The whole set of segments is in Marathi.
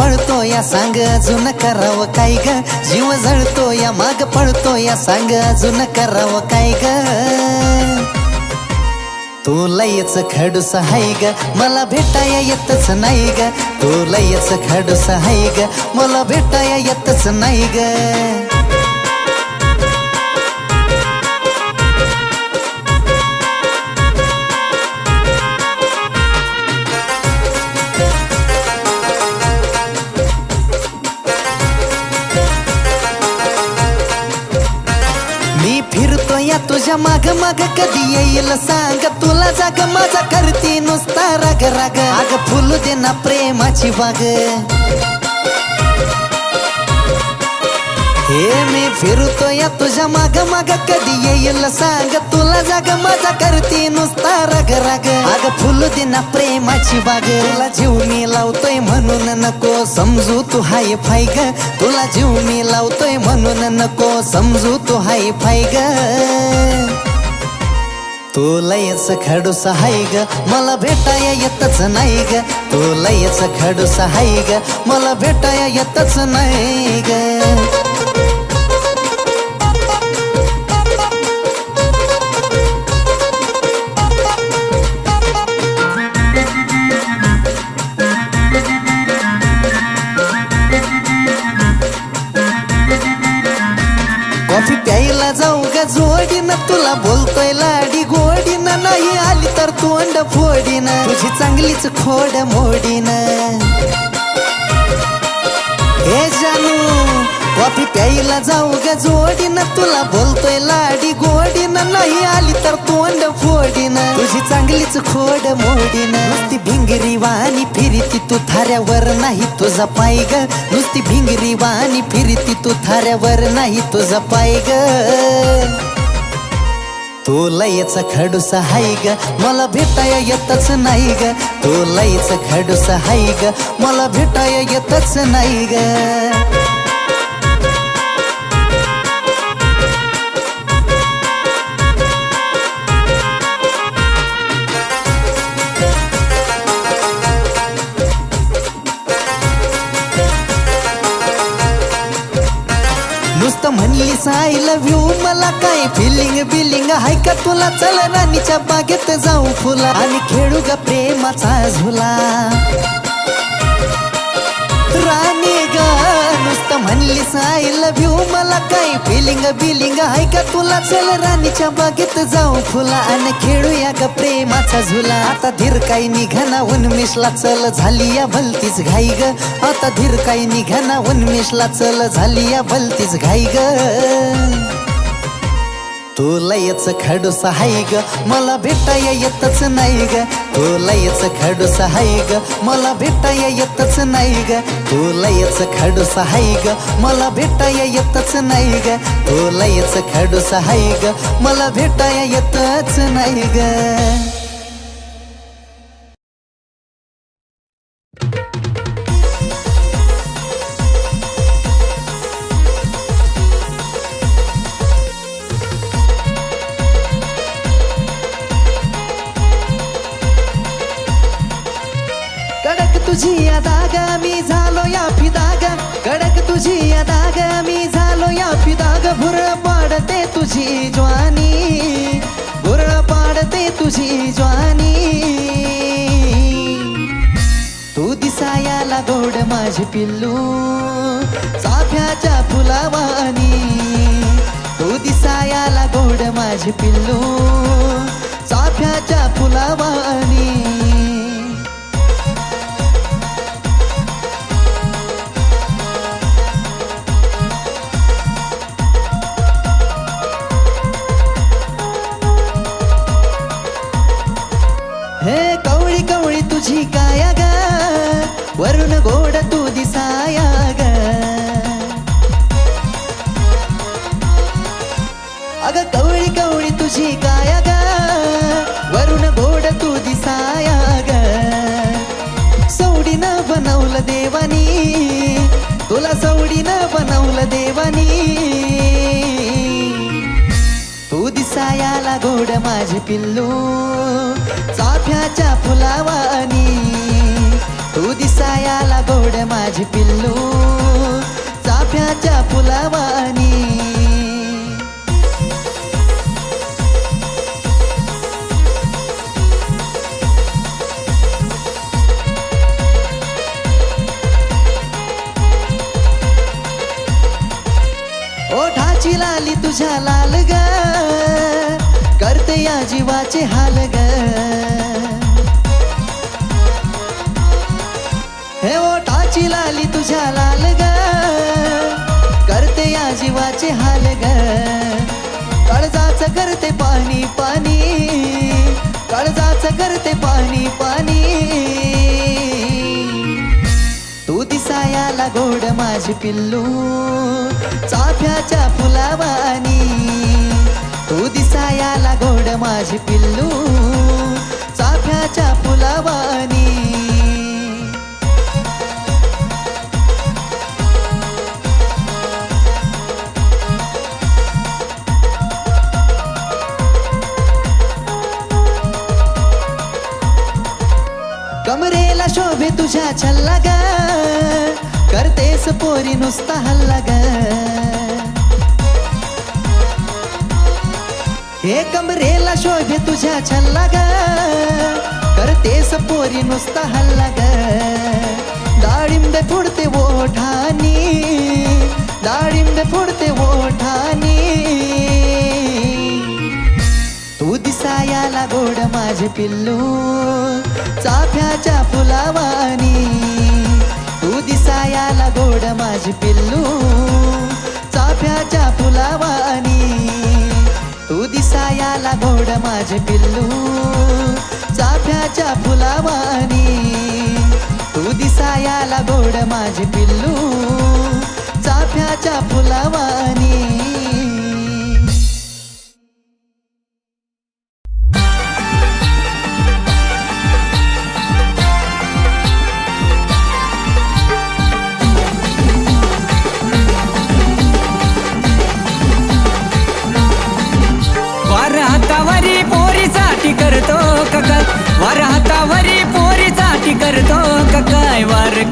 पळतो या सांग अजून करावं काय ग? जीव जळतो या माग पळतो या सांग अजून करावं काय ग? तू लयच खडूस हाय ग मला भेटाया येतच नाही ग. तू लयच खडूस हाय ग मला भेटाया येतच नाही ग. या तुझ्या माग माग कधी येईल सांग. तुला जाग माझा करती नुसता राग राग. आग फुलू दे ना प्रेमाची बाग हे मी फिरतोय तुझ्या माग माग कधी येईल सांग. तुला जाग माझा करती नुसता रग रग. अग फुल दिना प्रेमाची बाग. तुला जीव मी लावतोय म्हणून नको समजू तू हाय फाय ग. तुला जीव मी लावतोय म्हणून नको समजू तू हाय फाय ग. तू लयच खडूस हाय ग. मला भेटाया येतच नाही ग. तू लयच खडूस हाय ग. मला भेटाया येतच नाही ग. तुला बोलतोय लाडी गोडीनं नाही आली तर तोंड फोडीनं. तुझी चांगलीच खोड मोडीनं. हे जानू कॉफी प्यायला जाऊ ग जोडीनं. तुला बोलतोय लाडी गोडीनं नाही आली तर तोंड फोडीन. तुझी चांगलीच खोड मोडीनं. नुसती भिंगरी वाणी फिरती तू थाऱ्यावर नाही तुझा पाय ग. नुसती भिंगरी वाणी फिरती तू थाऱ्यावर नाही तुझा पाय ग. तो लयच खडूस हाय ग मला भेटाया येतच नाही ग. तो लयच खडूस हाय ग मला भेटाया येतच नाही ग. म्हणलीस आय लव्ह यू मला काय फिलिंग बिलिंग हाय का तुला? चल राणीच्या बागेत जाऊ फुला. आणि खेळू ग प्रेमाचा झुला. म्हणली आय लव्ह यू मला काही फिलिंग बिलिंग हाय का तुला? चल राणीच्या बागेत जाऊ फुला आणि खेळूया ग प्रेमाचा झुला. आता धीर काही निघाना उन्मेषला चल झाली या भलतीच घाई ग. आता धीर काही निघाना उन्मेषला चल झाली या भलतीच घाई ग. तू लयच खडूस हाय ग मला भेटाया येतच नाही ग. तू लयच खडूस हाय ग मला भेटाया येतच नाही ग. तू लयच खडूस हाय ग मला भेटाया येतच नाही ग. तू लयच खडूस हाय ग मला भेटाया येतच नाही ग. माझे पिल्लू चाफ्याच्या फुलावानी तू दिसायाला गोड माझे पिल्लू चाफ्याच्या फुलावानी जीवाचे हाल ग. हे ओठाची लाली तुझ्या लाल ग. करते या जीवाचे हाल ग. कळजाच करते पाणी पाणी. कळजाच करते पाणी पाणी. तू दिसायाला गोड माझी पिल्लू. चाफ्याच्या फुलावानी दिसायाला गोड माझी पिल्लू चाफ्याच्या फुलावानी. कमरेला शोभे तुझ्या छल्ला ग करतेस पोरी नुसता हल्ला ग हे कमरेला शोभे तुझ्या छल्ला ग करते पोरी नुसता हल्ला ग दाळिंबे फोडते ओठानी. दाळिंबे फोडते ओठानी. तू दिसायाला गोड माझे पिल्लू. चाफ्याच्या फुलावानी. तू दिसायाला गोड माझे पिल्लू. चाफ्याच्या फुलावानी. सायाला दिसायाला माझे पिल्लू चाफ्याच्या फुलावानी. तू दिसायाला घोड माझे पिल्लू चाफ्याच्या फुलावानी.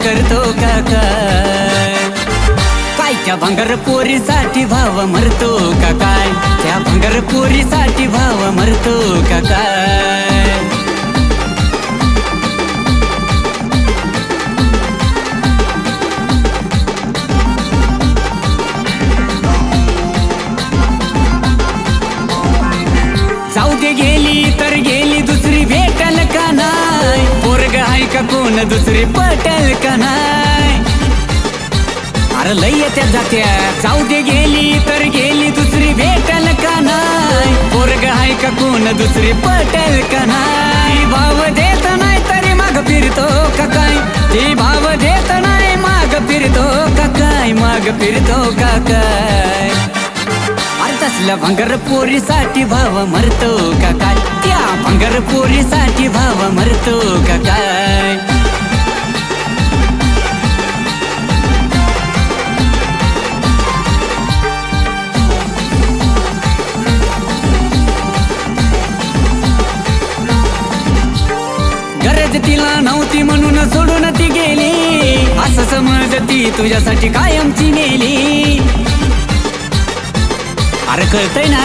करतो का काय त्या भंगर पोरीसाठी भाव मरतो का काय त्या भंगर पोरीसाठी भाव मरतो का काय का कोण दुसरी पटल का नाय अरे लई येत्या जात्या. जाऊ दे गेली तर गेली दुसरी भेटल का नाय पोरग आहे का कोण दुसरी पटल का नाय भाव देत नाही तरी माग फिरतो का काय? ती भाव देत नाही माग फिरतो का काय? माग फिरतो का काय? अरे भंगर पोरीसाठी भाव मरतो का काय? त्या भंगर पोरीसाठी भाव मरतो का काय? गरज तिला नव्हती म्हणून सोडून ती गेली. असं समज ती तुझ्यासाठी कायमची नेली अरे कळतय ना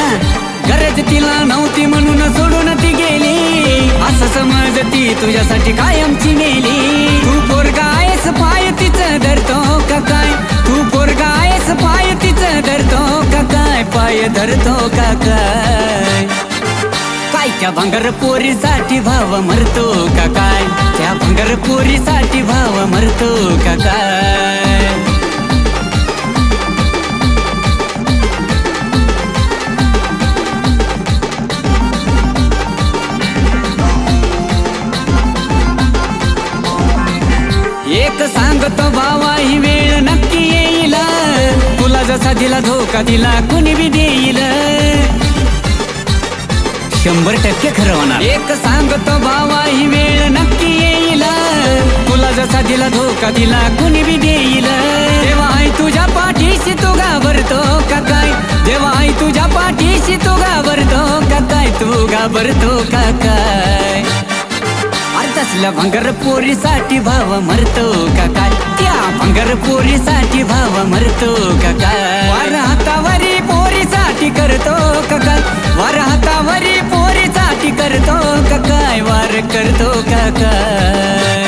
गरज तिला नव्हती म्हणून सोडून ती गेली. असं समज ती तुझ्यासाठी कायमची नेली तू पोरगा आहेस पाय तिचं धरतो का काय? तू पोरगा आहेस पाय तिचं धरतो का काय? पाय धरतो का काय? काय त्या भंगर पोरीसाठी भाव मरतो का काय? त्या भंगर पोरीसाठी भाव मरतो का काय? सांगतो भावा ही वेळ नक्की येईल. तुला जसा दिला धोका दिला कुणी बी देईल. शंभर टक्के खरं होणार. एक सांगतो भावा ही वेळ नक्की येईल. तुला जसा दिला धोका दिला कुणी बी देईल. तेव्हा आई तुझ्या पाठीशी तू घाबरतो का काय? जेव्हा आई तुझ्या पाठीशी तू घाबरतो का काय? तू घाबरतो का काय? अरे भंगर पोरीसाठी भाव मरतो का काय? त्या भंगर पोरीसाठी भाव मरतो का काय? वार हातावरी पोरीसाठी करतो का काय? वार हातावरी पोरीसाठी करतो का काय? वार करतो का काय?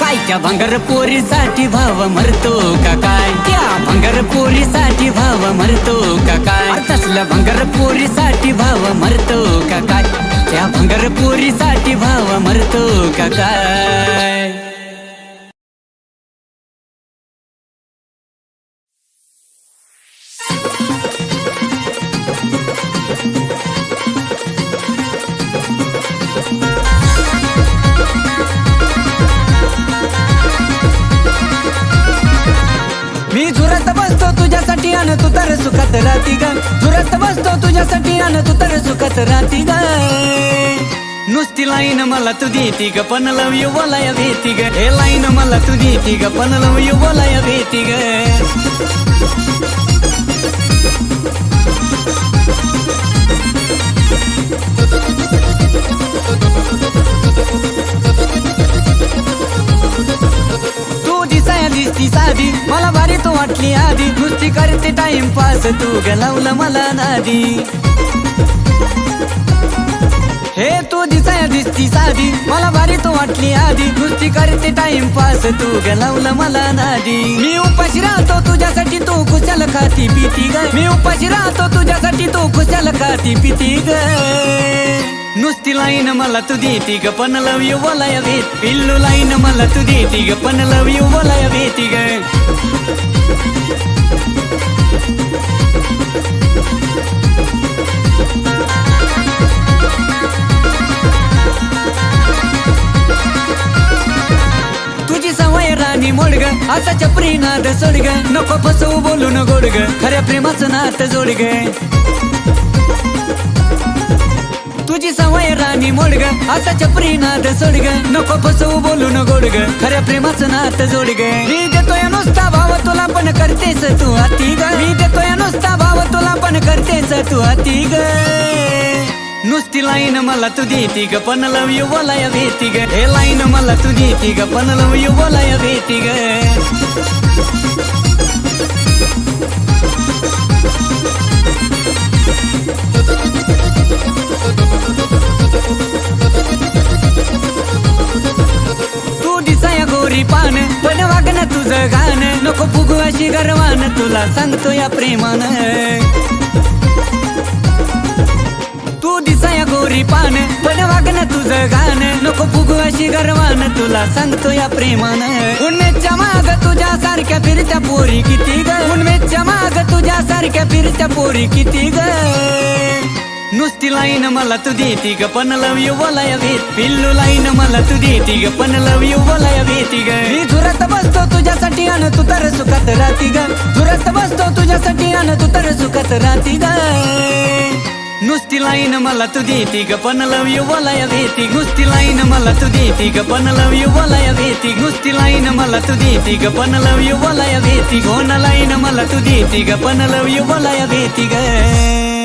काय त्या भंगर पोरीसाठी भाव मरतो का काय? त्या भंगर पोरीसाठी भाव मरतो का काय? अरे तसल्या भंगर पोरीसाठी भाव मरतो का काय? त्या भंगर पोरीसाठी भाव मरतो का काय? मी झुरत बसतो तुझ्यासाठी आण तू तर सुखात राहती ग तुझ्यासाठी आण तू तर सुखात राहती ग. नुसती लाईन मला तुझी ती ग. पण लव यू बोलाय भीती ग. हे लाईन मला तुझी ती ग. पण लव यू बोलाय भीती ग. साधी मला भारी तू वाटली आधी. नुसती करते टाइमपास तू गलावलं लावलं मला नादी. हे तू दिसाय दिसती साधी. मला भारी तू वाटली आधी. नुसती करते टाइमपास तू गलावलं लावलं मला नादी. मी उपाशी राहतो तुझ्यासाठी. तू खुशाल खाती पिती ग. मी उपाशी राहतो तुझ्यासाठी. तू खुशाल खाती पिती ग. नुसती लाईन मला तू देती ग पण लव यू बोलाय भेट पिल्लू लाईन मला तू देती ग पण लव यू बोलाय भेटी ग. तुझी सवय राणी मोडग असा चपरी नाद सोडग नको फसवू बोलू न गोडग खऱ्या प्रेमाचं नात जोडग तुझी सवय राणी मोडग. आता चपरी नाद सोडग. नको फसवू बोलू न गोडग खऱ्या प्रेमाचं नात जोडग. मी देतोय नुसता भाव तुला पण करतेस तू अति ग. मी देतोय नुसता भाव तुला पण करतेस तू अति ग. नुसती लाईन मला तू देती ग. पण लव यू बोलाय भेती ग. हे लाईन मला तू देती ग. पण लव यू बोलाय भेती ग. पान पण वागणं तुझं गाणं. नको फुगू अशी गर्वान तुला सांगतो या प्रेमान. तू दिसाया गोरी पान पण वागणं तुझं गाणं. नको फुगू अशी गर्वान तुला सांगतो या प्रेमान. उन्मेच्या माग तुझ्या सारख्या फिरत्या पोरी किती ग? उन्मेच्या माग तुझ्या सारख्या फिरत्या पोरी किती ग? नुसती लाईन मला तू देती ग पण लव यू बोलाय भीत पिल्लू लाईन मला तू देती ग पण लव यू बोलाय भीती ग. मी झुरत बसतो तुझ्यासाठी आण तू तर सुखात राहती ग. झुरत बसतो तुझ्यासाठी आण तू तर सुखात राहती ग. नुसती लाईन मला तू देती ग पण लव यू बोलाय भीती नुसती लाईन मला तू देती ग पण लव यू बोलाय भीती नुसती लाईन मला तू देती ग पण लव यू बोलाय भीती कोण लाईन मला तू देती ग पण लव यू बोलाय भीती ग.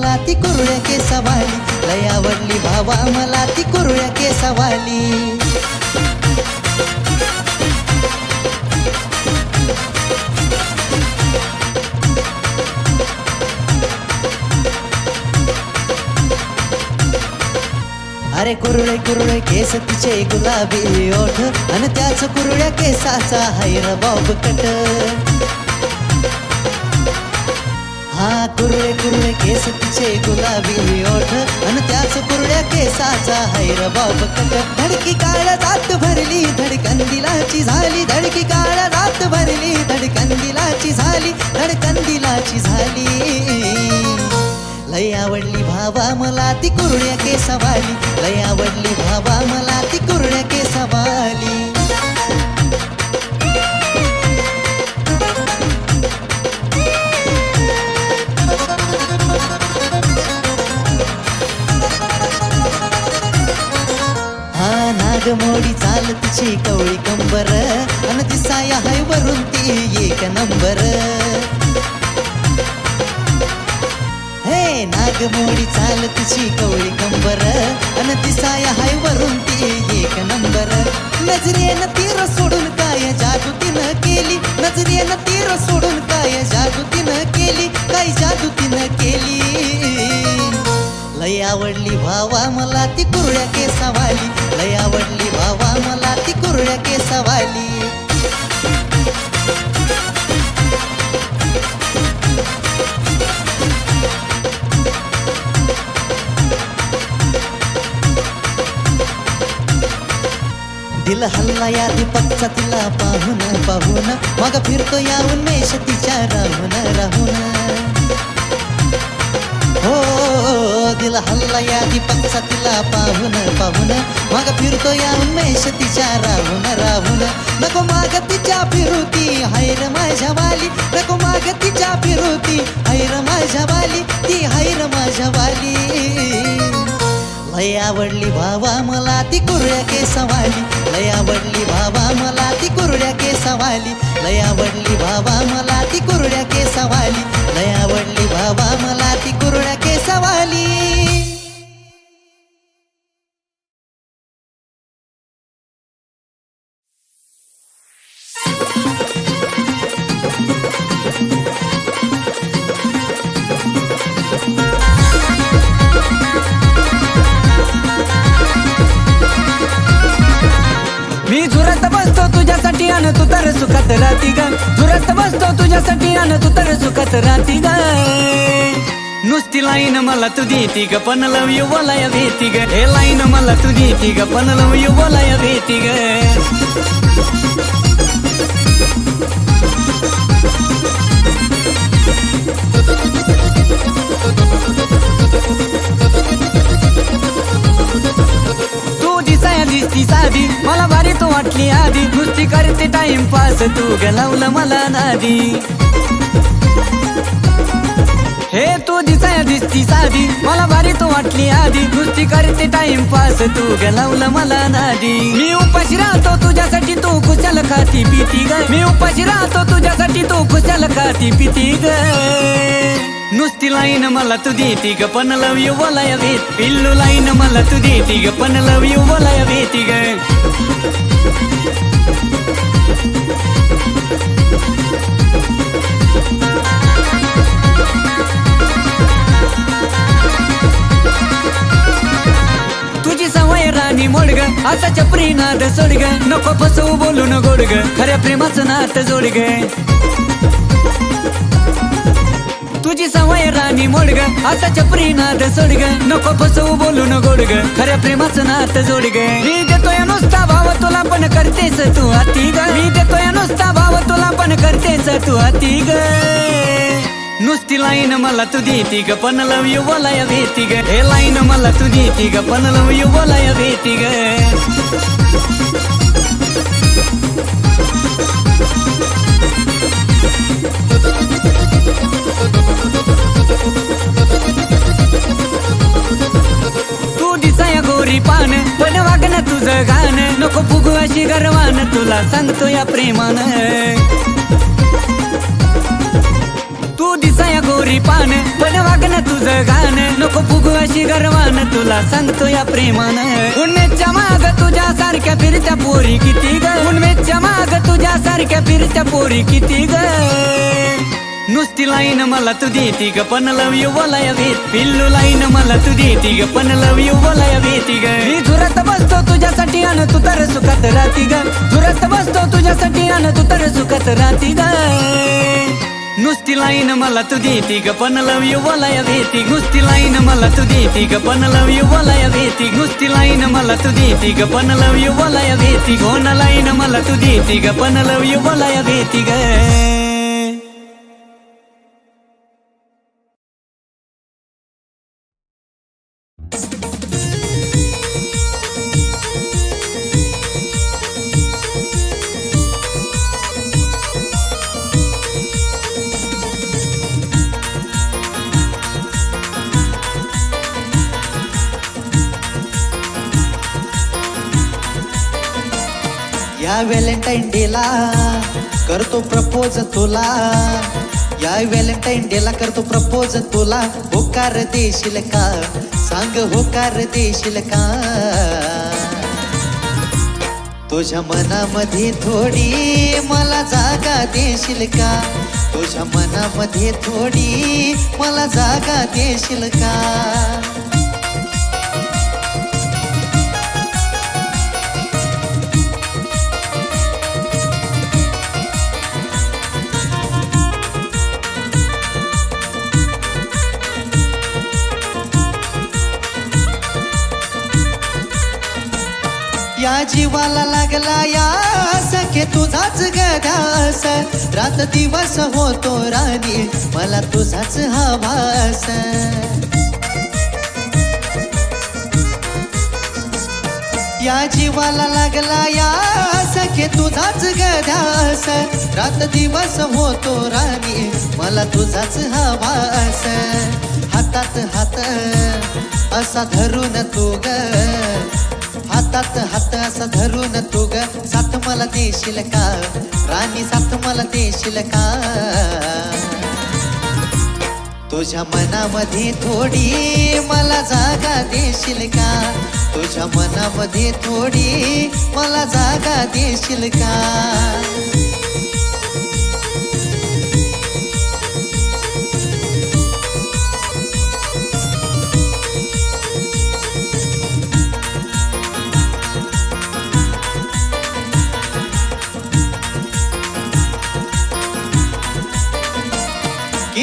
मला ती कुरळ्या केसावाली. लय आवडली भावा मला ती कुरळ्या केसावाली. अरे कुरळे कुरळे केस तिचे गुलाबी ओठ आणि त्याच कुरळ्या केसाचा हैर बॉब कट हा कुरळे कुरळे केस तिचे गुलाबी ओठ आणि त्याच कुरळ्या केसाचा हैर बॉब धडकी काळ्या जात भरली धडकंदिलाची झाली धडकी काळ्या जात भरली धडकंदिलाची झाली धडकंदिलाची झाली. लय आवडली भावा मला ती कुरळ्या केसवाली लय आवडली भावा मला ती कुरळ्या केसवाली. नागमोडी चाल तिची कवळी कंबर अन दिसाया हाय वरून ती एक नंबर. हे नाग मोडी चाल तिची कवळी कंबर अन दिसाया हाय वरून ती एक नंबर. नजरेनं तीर सोडून काय जादू तिनं केली? नजरेनं तीर सोडून काय जादू तिनं केली? काय जादू तिनं केली? लय आवडली भावा मला ती कुरळ्या केसावाली. लय आवडली भावा मला ती कुरळ्या केसावाली. दिल हल्ला या दीपकचा तिला पाहून पाहून. मग फिरतो याहून मेष तिच्या राहून राहून. हो दिल हल्ला या दीपकचा तिला पाहून पाहून. मग फिरतो या मेष तिच्या राहून राहून. नको माग तिच्या फिरुती हैर माझ्या वाली. नको माग तिच्या फिरुती हैर माझ्या वाली. ती हैर माझ्या वाली. लय आवडली भावा मला ती कुरड्या केसवाली. लय आवडली भावा मला ती कुरड्या केसवाली. लय आवडली भावा मला ती कुरड्या केसवाली. लय आवडली भावा मला ती कुरड्या केसवाली. तुझ्यासाठी तू तर सुखात राहती ग. झुरत बसतो तुझ्यासाठी अन तू तर सुखात राहती ग. नुसती लाईन मला तू देती ग पण लव यू बोलाय भेती ग. हे लाईन मला तू देती ग पण लव यू बोलाय भेती ग. होती साधी मला भारी तू वाटली आधी. नुसती करते टाइमपास तू गलावलं लावलं मला नादी. हे तू दिसाय दिसती साधी. मला भारी तू वाटली आधी. नुसती करते टाइमपास तू गलावलं लावलं मला नादी. मी उपाशी राहतो तुझ्यासाठी. तू खुशाल खाती पिती ग. मी उपाशी राहतो तुझ्यासाठी. तू खुशाल खाती पिती ग. नुसती लाईन मला तू देती ग पण लव यू बोलाय भेट पिल्लू लाईन मला तू देती ग पण लव यू बोलाय भेटी ग. तुझी सवय राणी मोडग आता चपरी नाद सोडग. नको फसवू बोलून गोडग खऱ्या प्रेमाचं नात जोडग. तुझी सवय राणी मोडग आता चपरी नाद सोडग. नको फसवू बोलून गोडग खऱ्या प्रेमाचं नात जोडग. मी देतोय नुसता भाव तुला पण करतेस तू अति ग. मी देतोय नुसता भाव तुला पण करतेस तू अति ग. नुसती लाईन मला तू देती ग. पण लव यू बोलाय भीती ग. हे लाईन मला तू देती ग. पण लव यू बोलाय भीती ग. तुझं गाणं नको फुगू अशी गर्वान तुला सांगतो या प्रेमानं. तू दिसाया गोरी पान पण वागणं तुझं गाणं नको फुगू अशी गर्वान तुला सांगतो या प्रेमानं. उन्मेच्या माग तुझ्या सारख्या फिरत्या पोरी किती ग? उन्मेच्या माग तुझ्या सारख्या फिरत्या पोरी किती ग? नुसती लाईन मला तू देती ग पण लव यू बोलाय भेट पिल्लू लाईन मला तू देती ग पण लव यू बोलाय भेटी ग. मी झुरत बसतो तुझ्यासाठी अन तू तर सुखात राहती ग. झुरत बसतो तुझ्यासाठी अन तू तर सुखात राहती ग. नुसती लाईन मला तू देती ग पण लव यू बोलाय भेटी नुसती लाईन मला तू देती ग पण लव यू बोलाय भेटी नुसती लाईन मला तू देती ग पण लव यू बोलाय भेटी घोन लाईन मला तू देती ग पण लव यू बोलाय भेटी ग. डेला करतो प्रपोज तुला. या व्हॅलेंटाईन डेला करतो प्रपोज तुला. होकार देशील का? सांग होकार देशील का? तुझ्या मनामध्ये थोडी मला जागा देशील का? तुझ्या मनामध्ये थोडी मला जागा देशील का? या जीवाला लागला या सखे तुझाच गदास रात दिवस होतो राणी मला तुझाच हवास या जीवाला लागला या सखे तुझाच गदास रात दिवस होतो राणी मला तुझाच हवास हातात हात असा धरून तू ग हातात हात असा धरून तू ग. साथ मला देशील का? राणी साथ मला देशील का? तुझ्या मनामध्ये थोडी मला जागा देशील का? तुझ्या मनामध्ये थोडी मला जागा देशील का?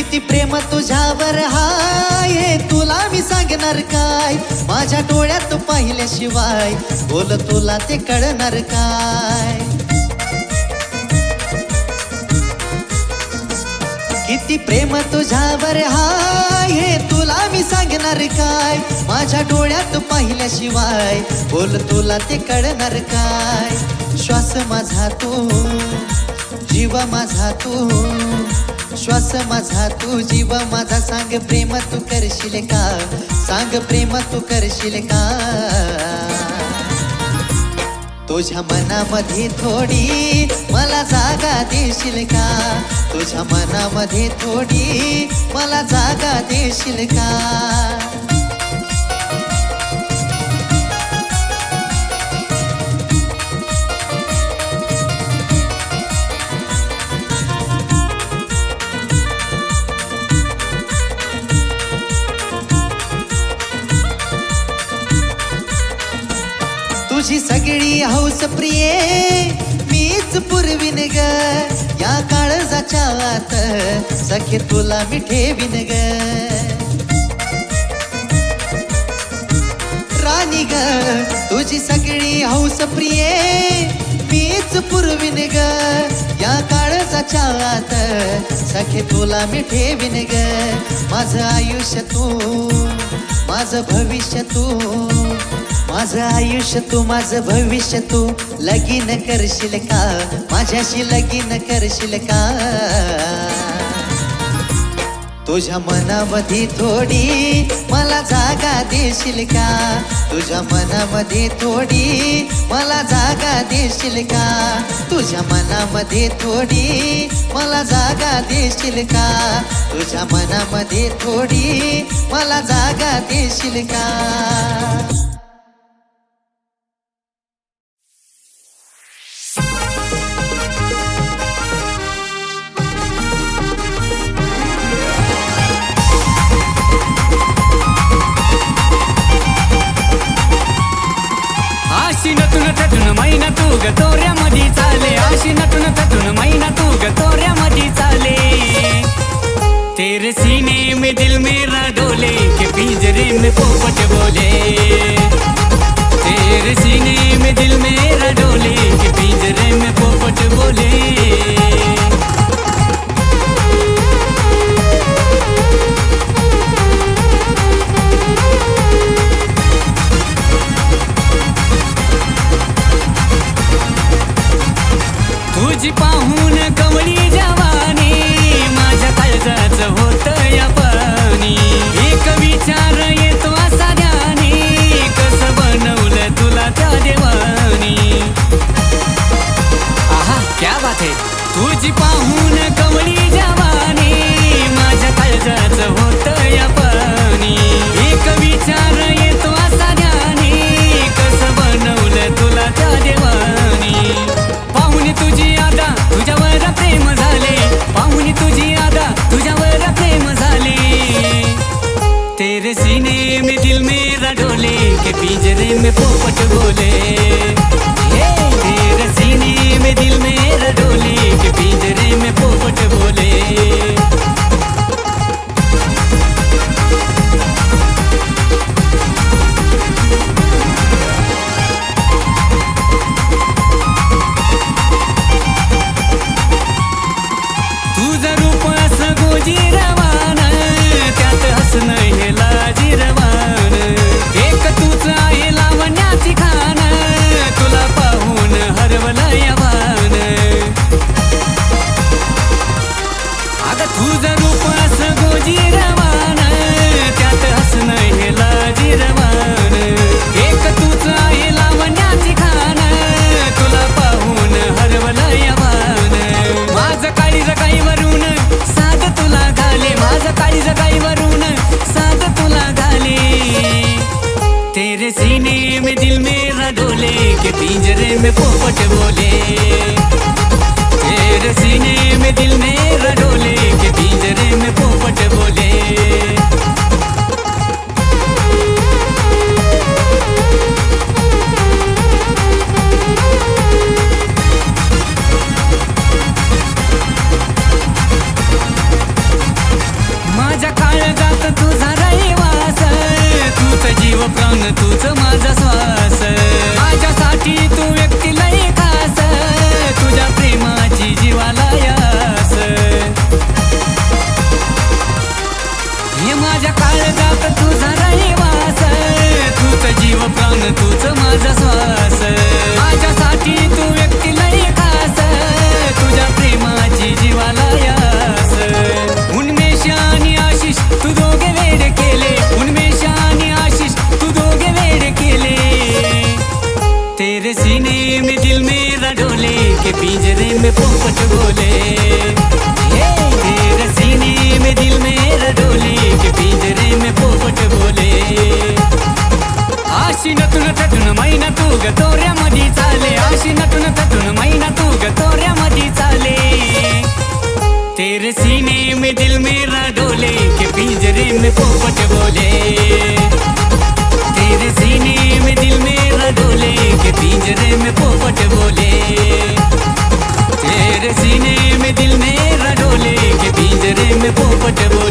किती प्रेम तुझ्यावर हाय हे तुला मी सांगणार काय? माझ्या डोळ्यात पाहिल्याशिवाय बोल तुला ते कळणार काय? किती प्रेम तुझ्यावर हाय हे तुला मी सांगणार काय? माझ्या डोळ्यात पाहिल्याशिवाय बोल तुला ते कळणार काय? श्वास माझा तू जीव माझा तू. श्वास माझा तू जीव माझा. सांग प्रेम तू करशील का? सांग प्रेम तू करशील का? तुझ्या मनामध्ये थोडी मला जागा देशील का? तुझ्या मनामध्ये थोडी मला जागा देशील का? तुझी सगळी हौस प्रिये. मीच पुरविन ग या काळजाच्या आत सखे तुला मी ठेवीन ग. राणी ग तुझी सगळी हौस प्रिये. मीच पुरविन ग या काळजाच्या आत सखे तुला मी ठेवीन ग. माझं आयुष्य तू माझं भविष्य तू. माझं आयुष्य तू माझं भविष्य तू लगीन करशील का? माझ्याशी लगीन करशील का? तुझ्या मनामध्ये थोडी मला जागा देशील का? तुझ्या मनामध्ये थोडी मला जागा देशील का? तुझ्या मनामध्ये थोडी मला जागा देशील का? तुझ्या मनामध्ये थोडी मला जागा देशील का? तू ग तोऱ्यामध्ये चाले. आशी नतून थटून मैना तू ग तोऱ्यामध्ये चाले. तेरे सीने में दिल मेरा डोले के पिंजरे में पोपट बोले. तेरे सीने में दिल मेरा डोले के पिंजरे में पोपट बोले. What's? में पोपट बोले। ये, तेरा में दिल मेरा डोले के पिंजरे में पोपट बोले। आशी नटून थटून मैना तू ग तोऱ्यामध्ये चाले। आशी नटून थटून मैना तू ग तोऱ्यामध्ये चाले। तेरे सीने में दिल मेरा डोले के पिंजरे में पोपट बोले। तेरे सीने में दिल मेरा डोले के पिंजरे में పోపటవో